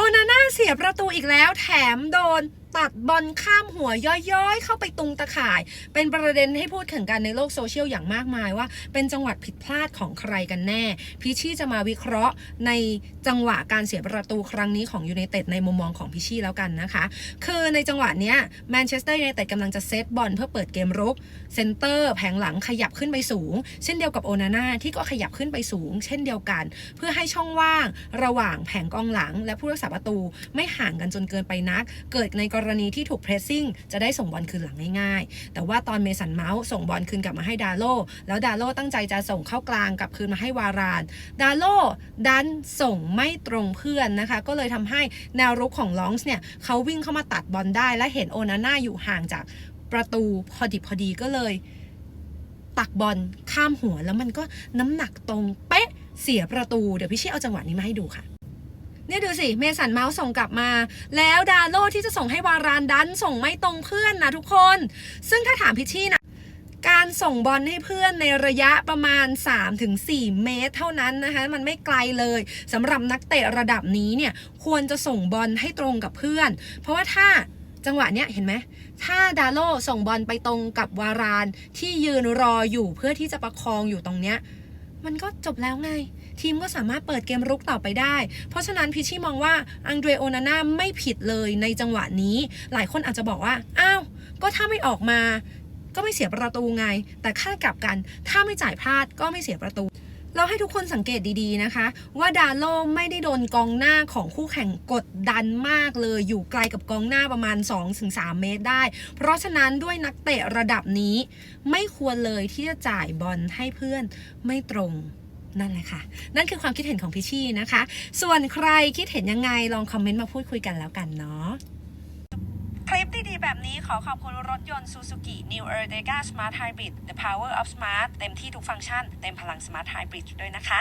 โอนาน่าเสียประตูอีกแล้วแถมโดน ตัดบอลข้ามหัวย้อยๆ เข้าไปตรงตะข่าย เป็นประเด็นให้พูดถึงกันในโลกโซเชียลอย่างมากมายว่า เป็นจังหวัดผิดพลาดของใครกันแน่ พิชี่จะมาวิเคราะห์ในจังหวะการเสียประตูครั้งนี้ของยูไนเต็ดในมุมมองของพิชชี่แล้วกันนะคะ คือในจังหวะเนี้ยแมนเชสเตอร์ยูไนเต็ดกำลังจะเซตบอลเพื่อเปิดเกมรุกเซนเตอร์แผงหลังขยับขึ้นไปสูง เช่นเดียวกับโอนาน่าที่ก็ขยับขึ้นไปสูง เช่นเดียวกัน เพื่อให้ช่องว่างระหว่างแผงกองหลัง และผู้รักษาประตูไม่ห่างกันจนเกินไปนัก เกิดในกรรณีที่ถูกเพรสซิ่งจะได้ส่งบอลคืนหลังง่ายๆ แต่ว่าตอนเมสันเมาส์ส่งบอลคืนกลับมาให้ดาโลแล้วดาโลตั้งใจจะส่งเข้ากลางกลับคืนมาให้วาราน ดาโลดันส่งไม่ตรงเพื่อนนะคะ ก็เลยทำให้แนวรุกของลองส์เนี่ยเขาวิ่งเข้ามาตัดบอลได้ และเห็นโอนาน่าอยู่ห่างจากประตูพอดิบพอดีก็เลย ตักบอลข้ามหัวแล้วมันก็น้ำหนักตรงเป๊ะเสียประตู เดี๋ยวพี่ชี่เอาจังหวะนี้มาให้ดูค่ะ เนี่ยดูสิ เมสันเมาส์ส่งกลับมา แล้วดาโลที่จะส่งให้วารานดันส่งไม่ตรงเพื่อนนะทุกคน ซึ่งถ้าถามพิชชี่นะการส่งบอลให้เพื่อนในระยะประมาณ 3-4 เมตร เท่านั้นนะคะ มันไม่ไกลเลยสำหรับนักเตะระดับนี้เนี่ยควรจะส่งบอลให้ตรงกับเพื่อน เพราะว่าถ้าจังหวะเนี้ยเห็นไหม ถ้าดาโลส่งบอลไปตรงกับวารานที่ยืนรออยู่เพื่อที่จะประคองอยู่ตรงเนี้ย มันก็จบแล้วไง ทีมก็สามารถเปิดเกมรุกต่อไปได้ เพราะฉะนั้นพิชชี่มองว่าอังเดรโอนาน่าไม่ผิดเลยในจังหวะนี้ หลายคนอาจจะบอกว่า อ้าว ก็ถ้าไม่ออกมา ก็ไม่เสียประตูไง แต่ค่ากลับกัน ถ้าไม่จ่ายพลาดก็ไม่เสียประตูเราให้ทุกคนสังเกตดีๆนะคะ ว่าดาโลไม่ได้โดนกองหน้าของคู่แข่งกดดันมากเลย อยู่ไกลกับกองหน้าประมาณ 2-3 เมตรได้ เพราะฉะนั้นด้วยนักเตะระดับนี้ ไม่ควรเลยที่จะจ่ายบอลให้เพื่อนไม่ตรง นั่นแหละค่ะ นั่นคือความคิดเห็นของพิชชี่นะคะ ส่วนใครคิดเห็นยังไงลองคอมเมนต์มาพูดคุยกันแล้วกันเนาะคลิปดีๆแบบนี้ขอขอบคุณรถยนต์ Suzuki New Ertega Smart Hybrid The Power of Smart เต็มที่ทุกฟังก์ชัน เต็มพลัง Smart Hybrid ด้วยนะคะ